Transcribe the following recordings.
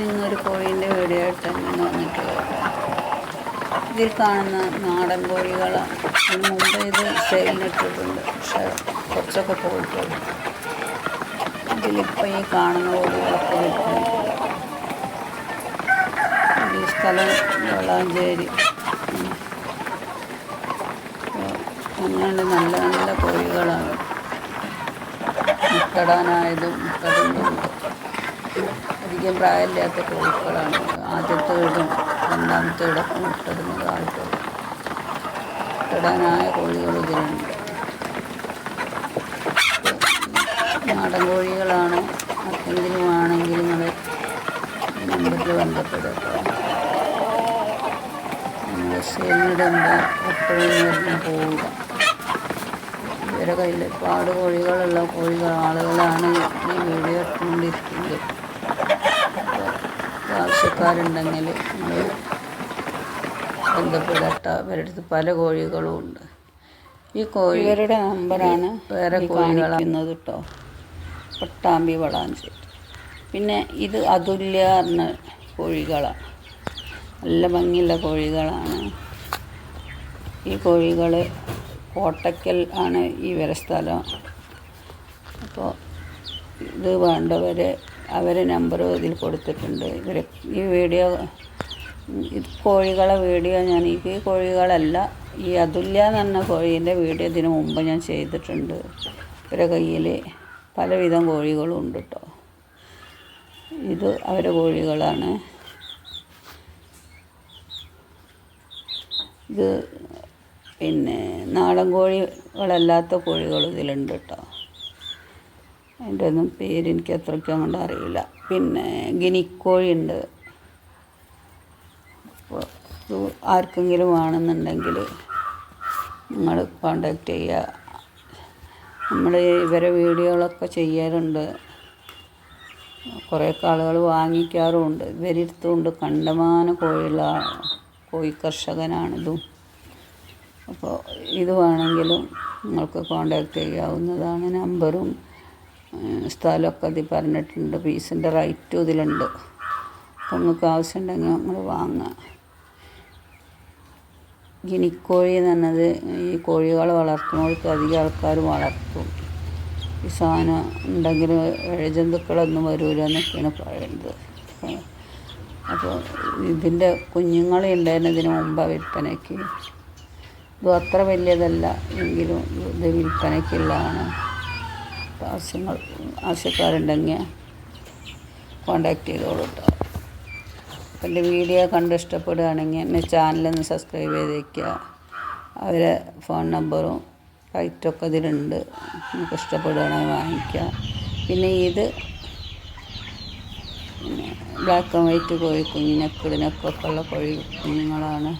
ഇന്നൊരു കോഴീന്റെ വീഡിയോ ആയിട്ടാണ് വന്നിട്ട് ഇതിൽ കാണുന്ന നാടൻ കോഴികൾ ഇതിന് മുമ്പ് ഇത് സെയിലിനിട്ടിട്ടുണ്ട് പക്ഷെ കുറച്ചൊക്കെ പോയിട്ടുള്ളൂ ഇതിലിപ്പോൾ ഈ കാണുന്ന കോഴികളൊക്കെ വിൽക്കുന്നുണ്ട് ഈ സ്ഥലം വളാഞ്ചേരി. അങ്ങനെ നല്ല നല്ല കോഴികളാണ്. മുട്ടടാനായതും മുട്ടടുന്നതും അധികം പ്രായമില്ലാത്ത കോഴികളാണ് ആദ്യത്തെ ഇടും രണ്ടാമത്തെ ഇടക്കും മുട്ടിടുന്നത് ആൾക്കാർ. മുട്ടടാനായ കോഴികൾ ഇതിലുണ്ട്. നാടൻ കോഴികളാണ്. മറ്റെങ്കിലും ആണെങ്കിൽ നിങ്ങൾ നമ്പറിൽ ബന്ധപ്പെടുക എപ്പോഴും വരുന്ന പോവുക ഇവരുടെ കയ്യിൽ ഒരുപാട് കോഴികളുള്ള കോഴികൾ ആളുകളാണ് ഈ വീഡിയോ എടുത്തുകൊണ്ടിരിക്കുന്നത് അപ്പോൾ ആവശ്യക്കാരുണ്ടെങ്കിൽ നിങ്ങൾ ബന്ധപ്പെടട്ട അവരുടെ അടുത്ത് പല കോഴികളും ഉണ്ട്. ഈ കോഴി ഇവരുടെ നമ്പറാണ് വേറെ കോഴികളാകുന്നത് കേട്ടോ പട്ടാമ്പി വളാഞ്ചേരി. പിന്നെ ഇത് അതുല്യ പറഞ്ഞ കോഴികളാണ് നല്ല ഭംഗിയുള്ള കോഴികളാണ്. ഈ കോഴികൾ കോട്ടക്കൽ ആണ് ഇവരെ സ്ഥലം. അപ്പോൾ ഇത് വേണ്ടവർ അവരെ നമ്പറും ഇതിൽ കൊടുത്തിട്ടുണ്ട്. ഇവർ ഈ വീഡിയോ ഇത് കോഴികളെ വീഡിയോ ഞാൻ ഈ കോഴികളല്ല ഈ അതുല്യ എന്ന് പറഞ്ഞ കോഴീന്റെ വീഡിയോ ഇതിന് മുമ്പ് ഞാൻ ചെയ്തിട്ടുണ്ട്. ഇവരെ കയ്യിൽ പലവിധം കോഴികളും ഉണ്ട് കേട്ടോ ഇത് അവരെ കോഴികളാണ്. ഇത് പിന്നെ നാടൻ കോഴികളല്ലാത്ത കോഴികളും ഇതിലുണ്ട് കേട്ടോ അതിന്റെ ഒന്നും പേര് എനിക്ക് അത്രയ്ക്ക് അങ്ങോട്ട് അറിയില്ല. പിന്നെ ഗിനിക്കോഴി ഉണ്ട്. അപ്പോൾ ആർക്കെങ്കിലും വേണമെന്നുണ്ടെങ്കിൽ നിങ്ങൾ കോണ്ടാക്റ്റ് ചെയ്യുക. നമ്മൾ ഇവരെ വീഡിയോകളൊക്കെ ചെയ്യാറുണ്ട്. കുറേ ആളുകൾ വാങ്ങിക്കാറുമുണ്ട്. ഇവരിടത്തുകൊണ്ട് കണ്ടമാന കോഴിയുള്ള കോഴി കർഷകനാണിതും അപ്പോൾ ഇത് വേണമെങ്കിലും നിങ്ങൾക്ക് കോണ്ടാക്ട് ചെയ്യാവുന്നതാണ് നമ്പറും. സ്ഥലമൊക്കെ അതിൽ പറഞ്ഞിട്ടുണ്ട്. പീസിന്റെ റേറ്റും ഇതിലുണ്ട്. അപ്പോൾ നിങ്ങൾക്ക് ആവശ്യമുണ്ടെങ്കിൽ നിങ്ങൾ വാങ്ങുക ഗിനിക്കോഴി എന്ന് പറഞ്ഞത് ഈ കോഴികളെ വളർത്തുന്നവർക്ക് അധികം ആൾക്കാർ വളർത്തും. ഈ സാധനം ഉണ്ടെങ്കിൽ ഇഴജന്തുക്കളൊന്നും വരില്ല എന്നൊക്കെയാണ് പറയുന്നത്. അപ്പോൾ ഇതിന്റെ കുഞ്ഞുങ്ങളെ ഉണ്ടായിരുന്നു ഇതിന് മുമ്പ് വിൽപ്പനയ്ക്ക്. ഇത് അത്ര വലിയതല്ല. എങ്കിലും ഇത് വിൽപ്പനയ്ക്കുള്ളതാണ്. ആവശ്യങ്ങൾ ആവശ്യക്കാരുണ്ടെങ്കിൽ കോണ്ടാക്ട് ചെയ്തോളൂ കേട്ടോ അപ്പം എന്റെ വീഡിയോ കണ്ട് ഇഷ്ടപ്പെടുകയാണെങ്കിൽ എന്റെ ചാനലൊന്ന് സബ്സ്ക്രൈബ് ചെയ്തേക്കുക. അവരെ ഫോൺ നമ്പറും റൈറ്റൊക്കെ ഇതിലുണ്ട്. നമുക്ക് ഇഷ്ടപ്പെടുകയാണെങ്കിൽ വാങ്ങിക്കുക. പിന്നെ ഇത് ബ്ലാക്ക് ആൻഡ് വൈറ്റ് കോഴി കുഞ്ഞിനൊക്കെ ഇതിനൊക്കെ ഉള്ള കോഴി കുഞ്ഞുങ്ങളാണ്.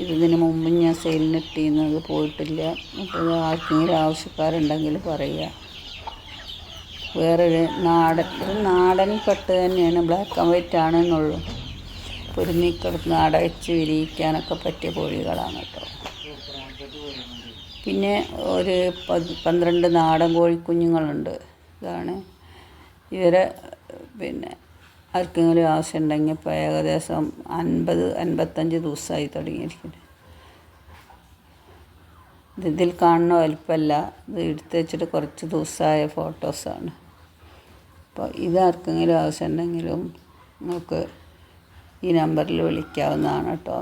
ഇതിന് മുമ്പ് ഞാൻ സെയിലിന് ഇട്ടിരുന്നത് പോയിട്ടില്ല. അപ്പോൾ ആർക്കെങ്കിലും ആവശ്യക്കാരുണ്ടെങ്കിൽ പറയുക. വേറൊരു നാടൻ ഒരു നാടൻ പെട്ട് തന്നെയാണ് ബ്ലാക്ക് ആൻഡ് വൈറ്റ് ആണെന്നുള്ളൂ. പൊരുന്നിക്കിടന്ന് അടച്ച് വിരിയിക്കാനൊക്കെ പറ്റിയ കോഴികളാണ് കേട്ടോ. പിന്നെ ഒരു പന്ത്രണ്ട് നാടൻ കോഴിക്കുഞ്ഞുങ്ങളുണ്ട്. ഇതാണ് ഇവരെ പിന്നെ ആർക്കെങ്കിലും ആവശ്യമുണ്ടെങ്കിൽ ഇപ്പോൾ ഏകദേശം അൻപത് അൻപത്തഞ്ച് ദിവസമായി തുടങ്ങിയിരിക്കുന്നത് ഇത് ഇതിൽ കാണുന്ന വലിപ്പമല്ല. ഇത് എടുത്ത് വെച്ചിട്ട് കുറച്ച് ദിവസമായ ഫോട്ടോസാണ് അപ്പോൾ ഇത് ആർക്കെങ്കിലും ആവശ്യമുണ്ടെങ്കിലും നമുക്ക് ഈ നമ്പറിൽ വിളിക്കാവുന്നതാണ് കേട്ടോ.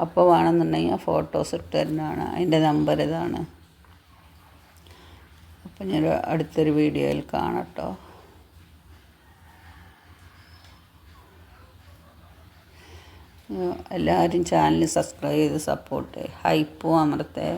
അപ്പോൾ വേണമെന്നുണ്ടെങ്കിൽ ആ ഫോട്ടോസ് ഇട്ട് തരുന്നതാണ്. അതിന്റെ നമ്പർ ഇതാണ്. അപ്പം ഞാൻ അടുത്തൊരു വീഡിയോയിൽ കാണട്ടോ എല്ലാവരും ചാനൽ സബ്സ്ക്രൈബ് ചെയ്ത് സപ്പോർട്ട് ഹൈപ്പും അമർത്തേ.